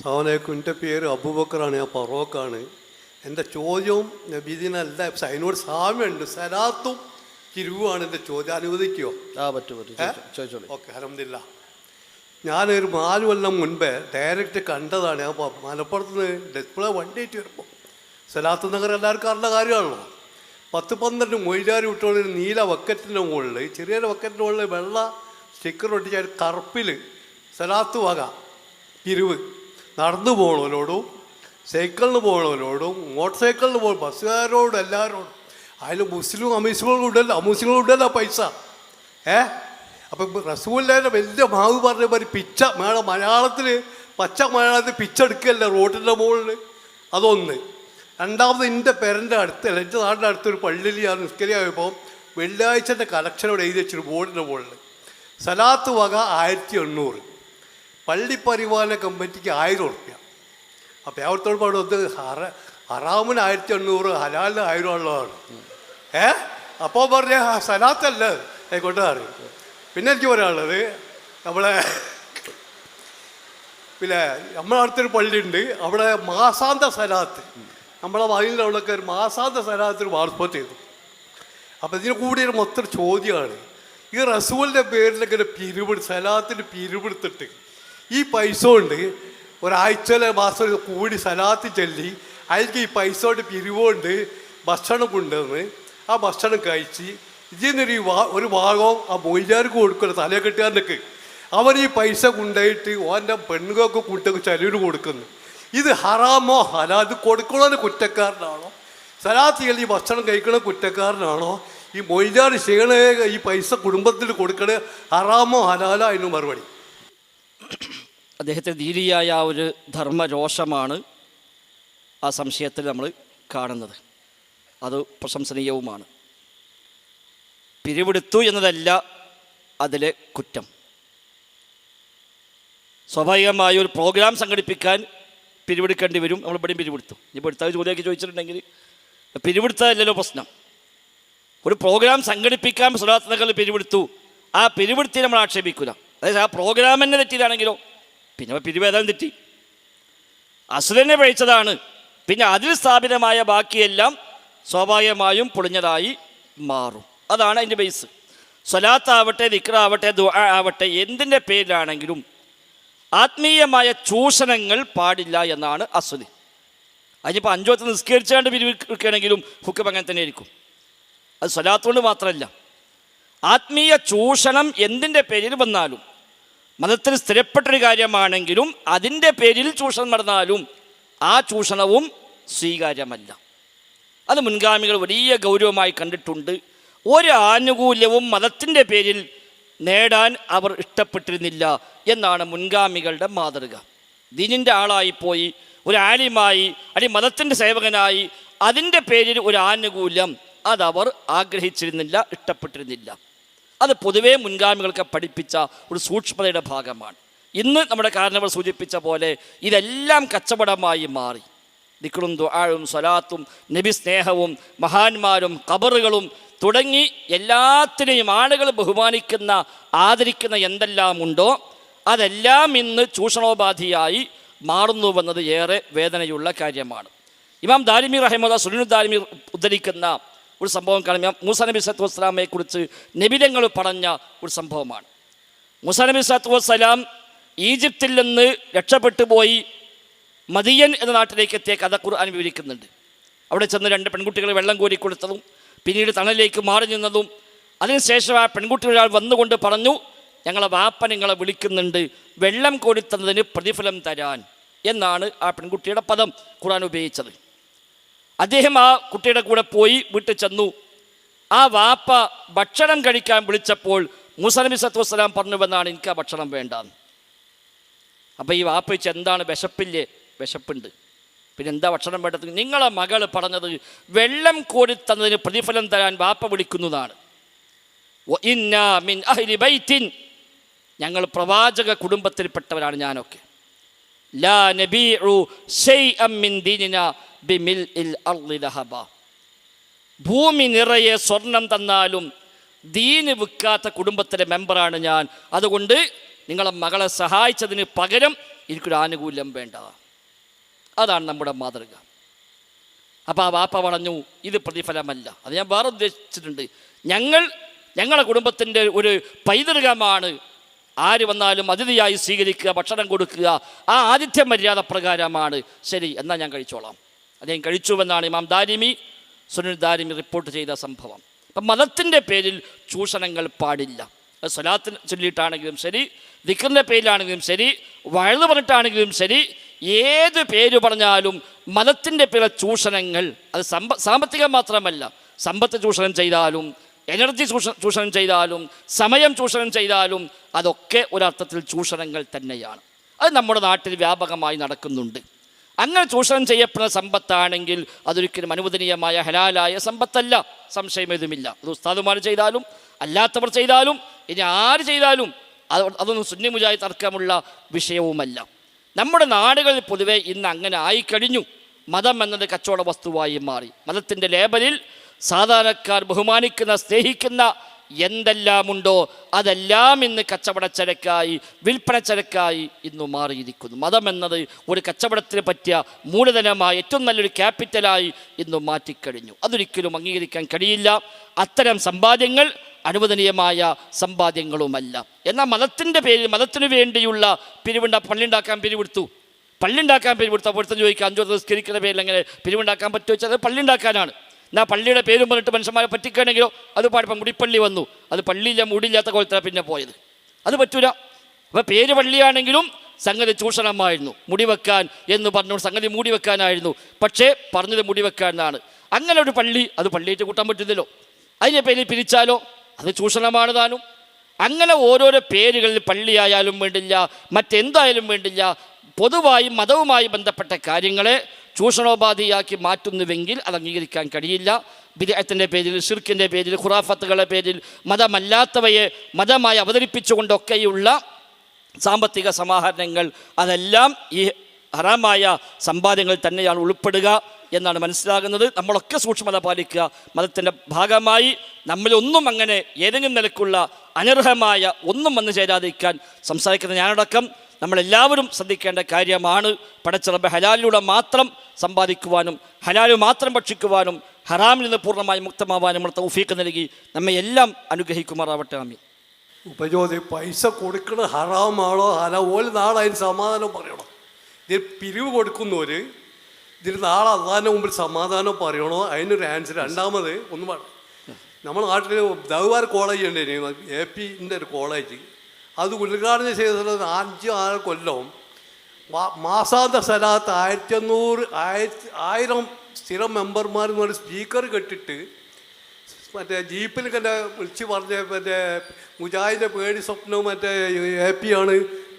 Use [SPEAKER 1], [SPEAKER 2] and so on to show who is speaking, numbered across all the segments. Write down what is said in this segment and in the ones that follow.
[SPEAKER 1] സാവനേക്കും എന്റെ പേര് അബൂബക്കറാണ് ഞാൻ പറോക്കാണ് എന്റെ ചോദ്യവും നബീദിനല്ല അതിനോട് സാമ്യമുണ്ട്. സലാത്തും കിരുവാണ് എന്റെ ചോദ്യം. അനുവദിക്കുമോ
[SPEAKER 2] ആ പറ്റു പറ്റും.
[SPEAKER 1] ഓക്കെ അലഹമില്ല ഞാനൊരു നാല് കൊല്ലം മുൻപേ ഡയറക്റ്റ് കണ്ടതാണ്. ഞാൻ മലപ്പുറത്ത് നിന്ന് ഡിസ്പ്ലേ വണ്ടിയിട്ട് വരുമ്പോൾ സലാത്ത് നഗർ എല്ലാവർക്കും അറിഞ്ഞ കാര്യമാണല്ലോ. പത്ത് പന്ത്രണ്ട് മൊയ്ലാരി വിട്ടുള്ള ഒരു നീല വക്കറ്റിന്റെ മുകളിൽ ചെറിയൊരു വക്കറ്റിന്റെ മുകളിൽ വെള്ള സ്റ്റിക്കർ ഒട്ടിച്ച കറുപ്പിൽ സലാത്ത് വക പിരിവ് നടന്നു പോകണവരോടും സൈക്കിളിന് പോകണവരോടും മോട്ടോർ സൈക്കിളിന് പോകും ബസ്സുകാരോടും എല്ലാവരോടും. അതിൽ മുസ്ലിം അമീസുകളും ഉണ്ടല്ലോ അമുസ്ലിങ്ങളും ഉണ്ടല്ലോ പൈസ. ഏ? അപ്പം റസൂലിന്റെ വലിയ മാവ് പറഞ്ഞ മാതിരി പിച്ച മേള മലയാളത്തിൽ പച്ച മലയാളത്തിൽ പിച്ചെടുക്കല്ല റോഡിന്റെ മുകളിൽ അതൊന്ന്. രണ്ടാമത് എന്റെ പേരന്റെ അടുത്ത് എന്റെ നാടിന്റെ അടുത്തൊരു പള്ളിയിൽ ഞാൻ നിസ്കരിയായപ്പോൾ വെള്ളിയാഴ്ചന്റെ കളക്ഷനോട് എഴുതി വെച്ചൊരു ബോർഡിന്റെ മുകളിൽ സലാത്ത് വക ആയിരത്തി എണ്ണൂറ്. പള്ളി പരിപാലന കമ്മിറ്റിക്ക് ആയിരം ഉറുപ്പ്യ. അപ്പോൾ അവിടുത്തോട് പാടുന്നത് ഹറ ഹറാമിന് ആയിരത്തി എണ്ണൂറ് ഹലാലിന് ആയിരം ഉള്ളതാണ്. ഏ? അപ്പോൾ പറഞ്ഞ "ആ, സലാത്തല്ല. ആയിക്കോട്ടെ അറിയും പിന്നെ എനിക്ക് പറയാനുള്ളത് നമ്മളെ പിന്നെ നമ്മളെ അടുത്തൊരു പള്ളിയുണ്ട്. അവിടെ മാസാന്ത സലാത്ത്. നമ്മളെ അവിടെയൊക്കെ ഒരു മാസാന്ത സലാത്തിന് വാർസ്പോട്ട് ചെയ്തു. അപ്പം ഇതിന് ഒരു മൊത്തം ചോദ്യമാണ്. ഈ റസൂലിന്റെ പേരിലൊക്കെ ഒരു പിരിവെടു സലാത്തിന് പിരിവെടുത്തിട്ട് ഈ പൈസ കൊണ്ട് ഒരാഴ്ചയിലെ മാസം കൂടി സലാത്ത് ചൊല്ലി അതിലേക്ക് ഈ പൈസ കൊണ്ട് പിരിവുകൊണ്ട് ഭക്ഷണം കൊണ്ടുവന്ന് ആ ഭക്ഷണം കഴിച്ച് ഇതിൽ നിന്നൊരു ഒരു ഭാഗം ആ മൊയ്യാർക്ക് കൊടുക്കണം തലയെ കെട്ടുകാരനൊക്കെ. അവൻ ഈ പൈസ കൊണ്ടുപോയിട്ട് ഓന്റെ പെണ്ണുകൾക്ക് കുട്ടികൾക്ക് ചെലവിന് കൊടുക്കുന്നു. ഇത് ഹറാമോ ഹലാ? ഇത് കൊടുക്കണോ കുറ്റക്കാരനാണോ? സലാത്ത് ഈ ഭക്ഷണം കഴിക്കണ കുറ്റക്കാരനാണോ? ഈ മൊയ്ലാർ ചെയ്യണേ ഈ പൈസ കുടുംബത്തിൽ കൊടുക്കണേ ഹറാമോ ഹലാലോ അതിന് മറുപടി.
[SPEAKER 2] അദ്ദേഹത്തെ ധീരിയായ ആ ഒരു ധർമ്മരോഷമാണ് ആ സംശയത്തിൽ നമ്മൾ കാണുന്നത്. അത് പ്രശംസനീയവുമാണ്. പിരിവെടുത്തു എന്നതല്ല അതിലെ കുറ്റം. സ്വാഭാവികമായ ഒരു പ്രോഗ്രാം സംഘടിപ്പിക്കാൻ പിരിവെടുക്കേണ്ടി വരും. നമ്മൾ ഇവിടെയും പിരിവെടുത്തു. ഇപ്പോൾ എടുത്ത ജോലിയാക്കി ചോദിച്ചിട്ടുണ്ടെങ്കിൽ പിരിവെടുത്തതല്ലല്ലോ പ്രശ്നം. ഒരു പ്രോഗ്രാം സംഘടിപ്പിക്കാൻ നഗറിൽ പിരിവെടുത്തു. ആ പിരിവെടുത്തി നമ്മൾ ആക്ഷേപിക്കില്ല അതായത് ആ പ്രോഗ്രാം തന്നെ തെറ്റിയതാണെങ്കിലോ പിന്നെ പിരിവേദം തെറ്റി. അസുരനെ പഴിച്ചതാണ്. പിന്നെ അതിൽ സ്ഥാപിതമായ ബാക്കിയെല്ലാം സ്വാഭാവികമായും പൊളിഞ്ഞതായി മാറും. അതാണ് അതിന്റെ ബേസ് സ്വലാത്താവട്ടെ ദിക്റാവട്ടെ ദുആ ആവട്ടെ എന്തിന്റെ പേരിലാണെങ്കിലും ആത്മീയമായ ചൂഷണങ്ങൾ പാടില്ല എന്നാണ് അസുലി അതിനിപ്പോൾ അഞ്ചോത്ത് നിസ്കരിച്ചാണ്ട് പിരിവിക്കുകയാണെങ്കിലും ഹുക്കം അങ്ങനെ തന്നെ ആയിരിക്കും. അത് സ്വലാത്തുകൊണ്ട് മാത്രമല്ല ആത്മീയ ചൂഷണം എന്തിന്റെ പേരിൽ വന്നാലും മതത്തിൽ സ്ഥിരപ്പെട്ടൊരു കാര്യമാണെങ്കിലും അതിന്റെ പേരിൽ ചൂഷണം നടന്നാലും ആ ചൂഷണവും സ്വീകാര്യമല്ല. അത് മുൻഗാമികൾ വലിയ ഗൗരവമായി കണ്ടിട്ടുണ്ട്. ഒരു ആനുകൂല്യവും മതത്തിന്റെ പേരിൽ നേടാൻ അവർ ഇഷ്ടപ്പെട്ടിരുന്നില്ല എന്നാണ് മുൻഗാമികളുടെ മാതൃക. ദീനിന്റെ ആളായിപ്പോയി ഒരു ആലിമായി അല്ലെങ്കിൽ മതത്തിന്റെ സേവകനായി അതിന്റെ പേരിൽ ഒരു ആനുകൂല്യം അതവർ ആഗ്രഹിച്ചിരുന്നില്ല ഇഷ്ടപ്പെട്ടിരുന്നില്ല. അത് പൊതുവേ മുൻഗാമികൾക്ക് പഠിപ്പിച്ച ഒരു സൂക്ഷ്മതയുടെ ഭാഗമാണ്. ഇന്ന് നമ്മുടെ കാരണവർ സൂചിപ്പിച്ച പോലെ ഇതെല്ലാം കച്ചവടമായി മാറി. ദിക്റും ദുആഴും സ്വലാത്തും നബി സ്നേഹവും മഹാന്മാരും കബറുകളും തുടങ്ങി എല്ലാത്തിനെയും ആളുകൾ ബഹുമാനിക്കുന്ന ആദരിക്കുന്ന എന്തെല്ലാം ഉണ്ടോ അതെല്ലാം ഇന്ന് ചൂഷണോപാധിയായി മാറുന്നുവെന്നത് ഏറെ വേദനയുള്ള കാര്യമാണ്. ഇമാം ദാരിമി റഹിമദ സുനിൽ ദാരിമി ഉദ്ധരിക്കുന്ന ഒരു സംഭവം കാണാം. മൂസ നബി സത്തു വസ്സലാമയെ കുറിച്ച് നബിതങ്ങൾ പറഞ്ഞ ഒരു സംഭവമാണ്. മൂസ നബി സത്തു വസ്സലാം ഈജിപ്തിൽ നിന്ന് രക്ഷപ്പെട്ടു പോയി മദിയൻ എന്ന നാട്ടിലേക്ക് എത്തിയ കഥ ഖുർആൻ വിവരിക്കുന്നുണ്ട്. അവിടെ ചെന്ന് രണ്ട് പെൺകുട്ടികൾ വെള്ളം കോരി കൊടുത്തതും പിന്നീട് തണലിലേക്ക് മാറി നിന്നതും അതിനുശേഷം ആ പെൺകുട്ടികൾ ഒരാൾ വന്നുകൊണ്ട് പറഞ്ഞു ഞങ്ങളെ വാപ്പ നിങ്ങളെ വിളിക്കുന്നുണ്ട്. വെള്ളം കോരിത്തന്നതിന് പ്രതിഫലം തരാൻ എന്നാണ് ആ പെൺകുട്ടിയുടെ പദം ഖുർആൻ ഉപയോഗിച്ചത്. അദ്ദേഹം ആ കുട്ടിയുടെ കൂടെ പോയി വീട്ടിൽ ചെന്നു. ആ വാപ്പ ഭക്ഷണം കഴിക്കാൻ വിളിച്ചപ്പോൾ മൂസ നബി സത്തു വസ്സലാം പറഞ്ഞുവെന്നാണ് എനിക്ക് ആ ഭക്ഷണം വേണ്ട അപ്പോൾ ഈ വാപ്പ വെച്ച് എന്താണ് വിശപ്പില്ലേ? വിശപ്പുണ്ട്. പിന്നെ എന്താ ഭക്ഷണം വേണ്ടത്? നിങ്ങളെ മകൾ പറഞ്ഞത് വെള്ളം കോരി തന്നതിന് പ്രതിഫലം തരാൻ വാപ്പ വിളിക്കുന്നതാണ്. "വ മിൻ അഹ്ലി ബൈത്തിൻ. ഞങ്ങൾ പ്രവാചക കുടുംബത്തിൽപ്പെട്ടവരാണ് ഞാനൊക്കെ. ലാ നബീഉ ശൈഅം ഇൽ ലഹബ. ഭൂമി നിറയെ സ്വർണം തന്നാലും ദീന് വിൽക്കാത്ത കുടുംബത്തിലെ മെമ്പറാണ് ഞാൻ. അതുകൊണ്ട് നിങ്ങളെ മകളെ സഹായിച്ചതിന് പകരം എനിക്കൊരു ആനുകൂല്യം വേണ്ട. അതാണ് നമ്മുടെ മാതൃക. അപ്പോൾ ആ വാപ്പ പറഞ്ഞു ഇത് പ്രതിഫലമല്ല. അത് ഞാൻ വേറെ ഉദ്ദേശിച്ചിട്ടുണ്ട്. ഞങ്ങൾ ഞങ്ങളുടെ കുടുംബത്തിന്റെ ഒരു പൈതൃകമാണ്. ആര് വന്നാലും അതിഥിയായി സ്വീകരിക്കുക ഭക്ഷണം കൊടുക്കുക ആ ആതിഥ്യ മര്യാദ പ്രകാരമാണ്. ശരി എന്നാൽ ഞാൻ കഴിച്ചോളാം. അദ്ദേഹം കഴിച്ചുവെന്നാണ് ഇമാം ദാരിമി സുനിൽ ദാരിമി റിപ്പോർട്ട് ചെയ്ത സംഭവം. അപ്പം മതത്തിന്റെ പേരിൽ ചൂഷണങ്ങൾ പാടില്ല. അത് സ്വലാത്തിന് ചൊല്ലിയിട്ടാണെങ്കിലും ശരി ദിക്കറിന്റെ പേരിലാണെങ്കിലും ശരി വഴുതു പറഞ്ഞിട്ടാണെങ്കിലും ശരി ഏത് പേര് പറഞ്ഞാലും മതത്തിന്റെ പേരിലെ ചൂഷണങ്ങൾ. അത് സമ്പ സാമ്പത്തികം മാത്രമല്ല. സമ്പത്ത് ചൂഷണം ചെയ്താലും എനർജി ചൂഷ ചൂഷണം ചെയ്താലും സമയം ചൂഷണം ചെയ്താലും അതൊക്കെ ഒരർത്ഥത്തിൽ ചൂഷണങ്ങൾ തന്നെയാണ്. അത് നമ്മുടെ നാട്ടിൽ വ്യാപകമായി നടക്കുന്നുണ്ട്. അങ്ങനെ ചൂഷണം ചെയ്യപ്പെടുന്ന സമ്പത്താണെങ്കിൽ അതൊരിക്കലും അനുവദനീയമായ ഹലാലായ സമ്പത്തല്ല. സംശയമേതുമില്ല അത് ഉസ്താദുമാർ ചെയ്താലും അല്ലാത്തവർ ചെയ്താലും ഇനി ആര് ചെയ്താലും അത് അതൊന്നും സുന്നിമുജായി തർക്കമുള്ള വിഷയവുമല്ല. നമ്മുടെ നാടുകളിൽ പൊതുവെ ഇന്ന് അങ്ങനെ ആയിക്കഴിഞ്ഞു. മതം എന്നത് കച്ചവട വസ്തുവായി മാറി. മതത്തിന്റെ ലേബലിൽ സാധാരണക്കാർ ബഹുമാനിക്കുന്ന സ്നേഹിക്കുന്ന എന്തെല്ലാമുണ്ടോ അതെല്ലാം ഇന്ന് കച്ചവടച്ചരക്കായി വിൽപ്പനച്ചരക്കായി ഇന്ന് മാറിയിരിക്കുന്നു. മതം എന്നത് ഒരു കച്ചവടത്തിന് പറ്റിയ മൂലധനമായി ഏറ്റവും നല്ലൊരു ക്യാപിറ്റലായി ഇന്ന് മാറ്റിക്കഴിഞ്ഞു. അതൊരിക്കലും അംഗീകരിക്കാൻ കഴിയില്ല. അത്തരം സമ്പാദ്യങ്ങൾ അനുവദനീയമായ സമ്പാദ്യങ്ങളുമല്ല. എന്നാൽ മതത്തിന്റെ പേരിൽ മതത്തിനു വേണ്ടിയുള്ള പിരിവുണ്ട പള്ളിയുണ്ടാക്കാൻ പിരിവെടുത്തു. പള്ളിയുണ്ടാക്കാൻ പിരിവെടുത്തു. അപ്പോഴത്തെ ചോദിക്കുക അഞ്ചോ നിസ്കരിക്കുന്ന പേരിൽ എങ്ങനെ പിരിവുണ്ടാക്കാൻ പറ്റുമോ വെച്ചാൽ അത് പള്ളിയുണ്ടാക്കാനാണ്. എന്നാൽ പള്ളിയുടെ പേരും പറഞ്ഞിട്ട് മനുഷ്യന്മാരെ പറ്റിക്കുകയാണെങ്കിലോ അത് പാടിപ്പം മുടിപ്പള്ളി വന്നു. അത് പള്ളിയില്ല മുടിയില്ലാത്ത കോലത്തില പിന്നെ പോയത്. അത് പറ്റൂല. അപ്പോൾ പേര് പള്ളിയാണെങ്കിലും സംഗതി ചൂഷണമായിരുന്നു. മുടി വെക്കാൻ എന്ന് പറഞ്ഞു സംഗതി മൂടി വെക്കാനായിരുന്നു പക്ഷേ പറഞ്ഞത് മുടി എന്നാണ്. അങ്ങനെ ഒരു പള്ളി അത് പള്ളിയിട്ട് കൂട്ടാൻ പറ്റുന്നില്ലോ അതിന്റെ പേരിൽ പിരിച്ചാലോ? അത് ചൂഷണമാണ് താനും. അങ്ങനെ ഓരോരോ പേരുകളിൽ പള്ളിയായാലും വേണ്ടില്ല മറ്റെന്തായാലും വേണ്ടില്ല പൊതുവായും മതവുമായി ബന്ധപ്പെട്ട കാര്യങ്ങളെ ചൂഷണോപാധിയാക്കി മാറ്റുന്നുവെങ്കിൽ അത് അംഗീകരിക്കാൻ കഴിയില്ല. വിദേഹത്തിന്റെ പേരിൽ ഷിർക്കിന്റെ പേരിൽ ഖുറാഫത്തുകളുടെ പേരിൽ മതമല്ലാത്തവയെ മതമായി അവതരിപ്പിച്ചുകൊണ്ടൊക്കെയുള്ള സാമ്പത്തിക സമാഹരണങ്ങൾ അതെല്ലാം ഈ ഹറാമായ സമ്പാദ്യങ്ങൾ തന്നെയാണ് ഉൾപ്പെടുക എന്നാണ് മനസ്സിലാകുന്നത്. നമ്മളൊക്കെ സൂക്ഷ്മത പാലിക്കുക. മതത്തിന്റെ ഭാഗമായി നമ്മളൊന്നും അങ്ങനെ ഏതെങ്കിലും നിലക്കുള്ള അനർഹമായ ഒന്നും വന്നു ചേരാതിരിക്കാൻ സംസാരിക്കുന്ന ഞാനടക്കം നമ്മളെല്ലാവരും ശ്രദ്ധിക്കേണ്ട കാര്യമാണ് പടച്ചിറമ്പ് ഹലാലിലൂടെ മാത്രം സമ്പാദിക്കുവാനും ഹലാലു മാത്രം ഭക്ഷിക്കുവാനും ഹറാമിൽ നിന്ന് പൂർണമായി മുക്തമാവാനും നമ്മൾ തൗഫീക്ക് നൽകി. നമ്മെ എല്ലാം അനുഗ്രഹിക്കുമാറാവട്ടെ ആമി
[SPEAKER 1] ഉപജോതി പൈസ കൊടുക്കണ ഹറാമാണോ ഹല ഒരു നാളെ അതിന് സമാധാനം പറയണം? ഇതിൽ പിരിവ് കൊടുക്കുന്നവർ ഇതിൽ നാളെ അള്ളാന്റെ മുമ്പിൽ സമാധാനം പറയണോ? അതിനൊരു ആൻസർ രണ്ടാമത് ഒന്ന് പറ നമ്മുടെ നാട്ടിൽ ദൗവാർ കോളേജ് ഉണ്ടായിരുന്നു എ പിന്റെ ഒരു കോളേജ് അത് ഉദ്ഘാടനം ചെയ്തത് അഞ്ച് ആറ് കൊല്ലവും. മാസാന്ത സ്ഥലത്ത് ആയിരത്തി അഞ്ഞൂറ് ആയിരത്തി ആയിരം സ്ഥിരം മെമ്പർമാർ എന്ന് പറഞ്ഞ സ്പീക്കർ കെട്ടിട്ട് മറ്റേ ജീപ്പിൽ തന്നെ വിളിച്ച് പറഞ്ഞ മറ്റേ മുജാഹിദിന്റെ പേടി സ്വപ്നവും മറ്റേ എ പി ആണ്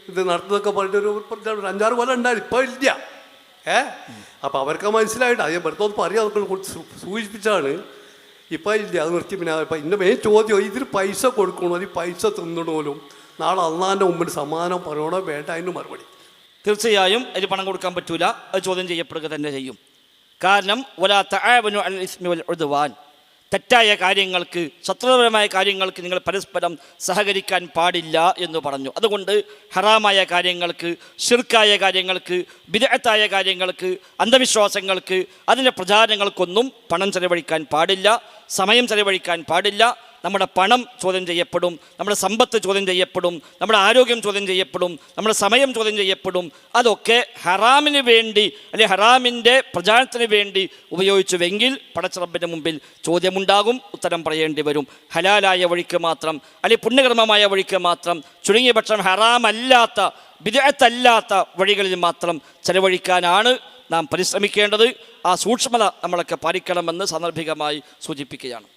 [SPEAKER 1] ഇത് നടത്തുന്നതൊക്കെ പറഞ്ഞിട്ട് ഒരു അഞ്ചാറ് കൊല്ലം ഉണ്ടായിരുന്നു ഇപ്പോൾ ഇല്ല. ഏ? അപ്പോൾ അവർക്ക് മനസ്സിലായിട്ട് അത് വെറുതെ ഒന്ന് പറയാം കുറച്ച് സൂചിപ്പിച്ചാണ് ഇപ്പം ഇല്ല. അത് നിർത്തി പിന്നെ ഇന്ന മെയിൻ ചോദ്യം ഇതിൽ പൈസ കൊടുക്കണോ? അതിൽ പൈസ തിന്നണോലും നാളെ അള്ളാന്റെ മുമ്പിൽ സമാധാനം പറയണോ വേണ്ട അതിന് മറുപടി.
[SPEAKER 2] തീർച്ചയായും അതിന് പണം കൊടുക്കാൻ പറ്റൂല. അത് ചോദ്യം ചെയ്യപ്പെടുക തന്നെ ചെയ്യും. കാരണം ഒലാ തആവനു അൽ ഇസ്മി വൽ ഉദ്വാൻ. തെറ്റായ കാര്യങ്ങൾക്ക് ശത്രുപരമായ കാര്യങ്ങൾക്ക് നിങ്ങൾ പരസ്പരം സഹകരിക്കാൻ പാടില്ല എന്ന് പറഞ്ഞു. അതുകൊണ്ട് ഹറാമായ കാര്യങ്ങൾക്ക് ഷിർക്കായ കാര്യങ്ങൾക്ക് വിദഗ്ധായ കാര്യങ്ങൾക്ക് അന്ധവിശ്വാസങ്ങൾക്ക് അതിന്റെ പ്രചാരണങ്ങൾക്കൊന്നും പണം ചെലവഴിക്കാൻ പാടില്ല സമയം ചെലവഴിക്കാൻ പാടില്ല നമ്മുടെ പണം ചോദ്യം ചെയ്യപ്പെടും നമ്മുടെ സമ്പത്ത് ചോദ്യം ചെയ്യപ്പെടും നമ്മുടെ ആരോഗ്യം ചോദ്യം ചെയ്യപ്പെടും നമ്മുടെ സമയം ചോദ്യം ചെയ്യപ്പെടും. അതൊക്കെ ഹറാമിന് വേണ്ടി അല്ലെങ്കിൽ ഹറാമിന്റെ പ്രചാരണത്തിന് വേണ്ടി ഉപയോഗിച്ചുവെങ്കിൽ പടച്ചിറപ്പിന്റെ മുമ്പിൽ ചോദ്യമുണ്ടാകും ഉത്തരം പറയേണ്ടി വരും. ഹലാലായ വഴിക്ക് മാത്രം അല്ലെങ്കിൽ പുണ്യകർമ്മമായ വഴിക്ക് മാത്രം ചുരുങ്ങിയ പക്ഷം ഹറാമല്ലാത്ത വിദഗ്ധല്ലാത്ത വഴികളിൽ മാത്രം ചെലവഴിക്കാനാണ് നാം പരിശ്രമിക്കേണ്ടത്. ആ സൂക്ഷ്മത നമ്മളൊക്കെ പാലിക്കണമെന്ന് സാന്ദർഭികമായി സൂചിപ്പിക്കുകയാണ്.